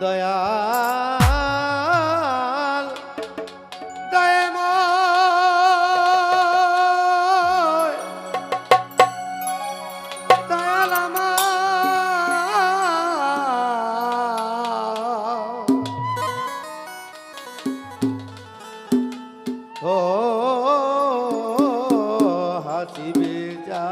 দয়াল দয়াময় দয়াল আমার। ও হাসিবে যা।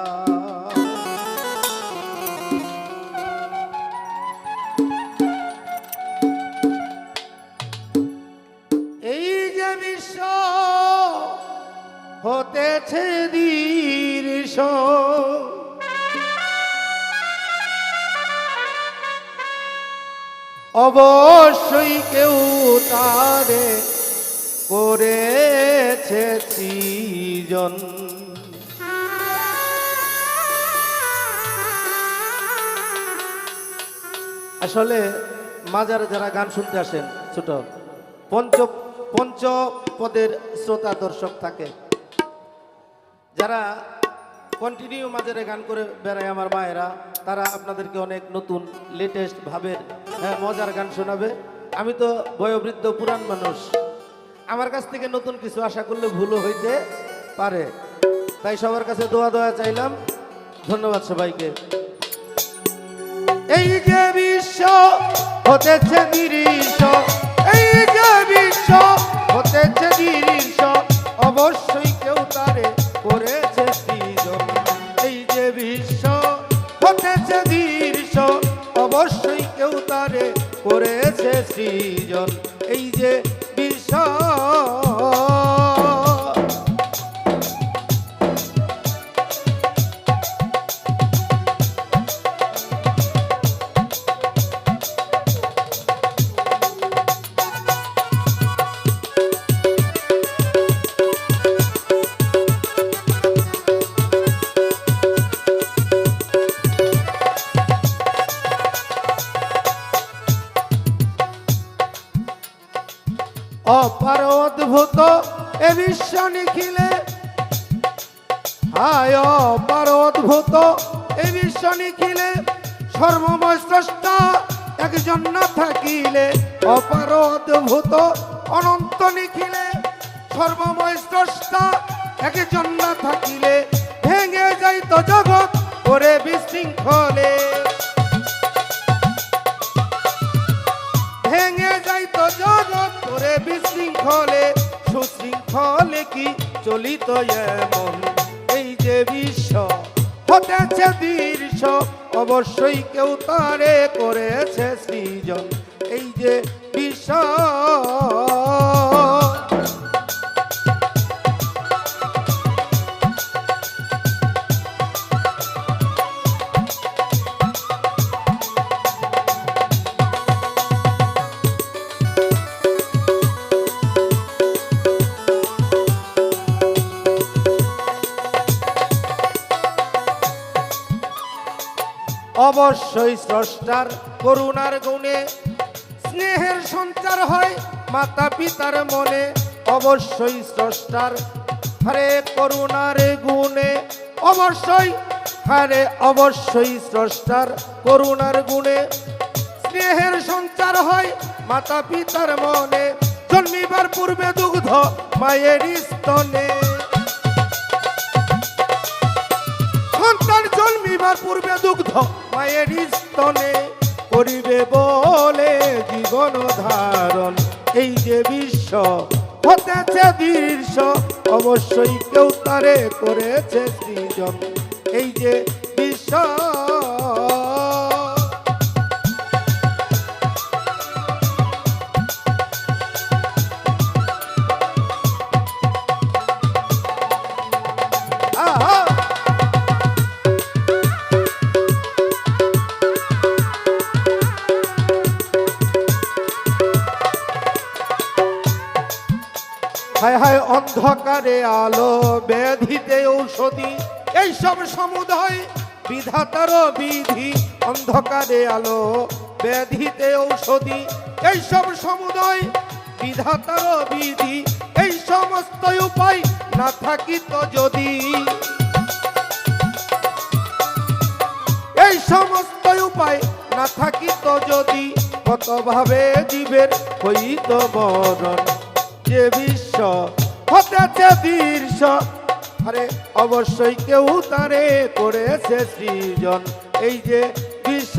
হতেছে দীর্ষ অবশ্যই কেউ তারে করেছে সৃজন। আসলে মাজারে যারা গান শুনতে আসেন, ছোট পঞ্চ পঞ্চপদের শ্রোতা দর্শক থাকে যারা কন্টিনিউ মাজারে গান করে বেড়ায় আমার মায়েরা তারা আপনাদেরকে অনেক নতুন লেটেস্ট ভাবের হ্যাঁ, মজার গান শোনাবে। আমি তো বয়োবৃদ্ধ পুরান মানুষ। আমার কাছ থেকে নতুন কিছু আশা করলে ভুলও হইতে পারে। তাই সবার কাছে দোয়া দোয়া চাইলাম। ধন্যবাদ সবাইকে। এই যে বিশ্ব হতেছে দৃশ্য এই যে বিশ্ব হতেছে দৃশ্য করেছে সৃজন। এই যে বিশ্ব অপার অদ্ভুত, এ বিশ্ব নিখিলে। হায় অপার অদ্ভুত, এ বিশ্ব নিখিলে। সর্বময় একজন না থাকিলে। অপার অদ্ভুত, অনন্ত নিখিলে। সর্বময় একজন না থাকিলে। ভেঙে যাইত জগৎ করে বিশৃঙ্খলে। ভেঙে যাইত জগৎ করে বিশৃঙ্খলে, সুশৃঙ্খলে কি চলিত এমন? এই যে বিশ্ব হতেছে দৃশ্য অবশ্যই কেউ তারে করেছে সৃজন। এই যে বিশ্ব অবশ্যই স্রষ্টার করুণার গুণে। স্নেহের সঞ্চার হয় মাতা পিতার মনে। অবশ্যই স্রষ্টার হরে করুণার গুণে। অবশ্যই হরে, অবশ্যই স্রষ্টার করুণার গুণে। স্নেহের সঞ্চার হয় মাতা পিতার মনে। জন্মিবার পূর্বে দুগ্ধ মায়ের স্তনে। সন্তান জন্মিবার পূর্বে দুগ্ধ মায়ের স্তনে করিবে বলে জীবন ধারণ। এই যে বিশ্ব হতেছে দৃশ্য অবশ্যই কেউ তারে করেছে সৃজন। এই যে বিশ্ব হায় হায় অন্ধকারে আলো ব্যাধিতে ঔষধি। এইসব সমুদয় বিধাতার বিধি, অন্ধকারে আলো ব্যাধিতে ঔষধি। এইসব সমুদয় বিধাতার বিধি, এই সমস্ত উপায় না থাকিত যদি। এই সমস্ত উপায় না থাকিত যদি, কতভাবে জীবের হইত বরণ? যে বিশ্ব হতেছে বীর্ষ আরে অবশ্যই কেউ তারে করেছে সৃজন। এই যে বিশ্ব।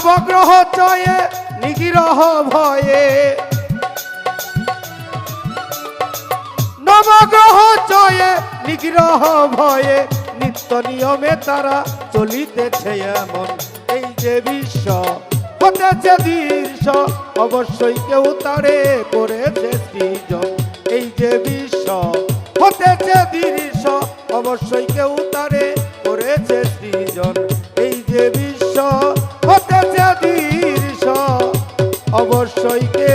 নবগ্রহ চয়ে নিগিরহ ভয়ে। নবগ্রহ চয়ে নিগ্রহ ভয়ে, নিত্য নিয়মে তারা চলিতেছে এমন। এই যে বিশ্ব হতেছে দৃশ্য অবশ্যই কেউ তারে করেছে সৃজন। এই যে বিশ্ব হতেছে দৃশ্য অবশ্যই কেউ তারে করেছে সৃজন। এই যে বিশ্ব অবশ্যই কেউ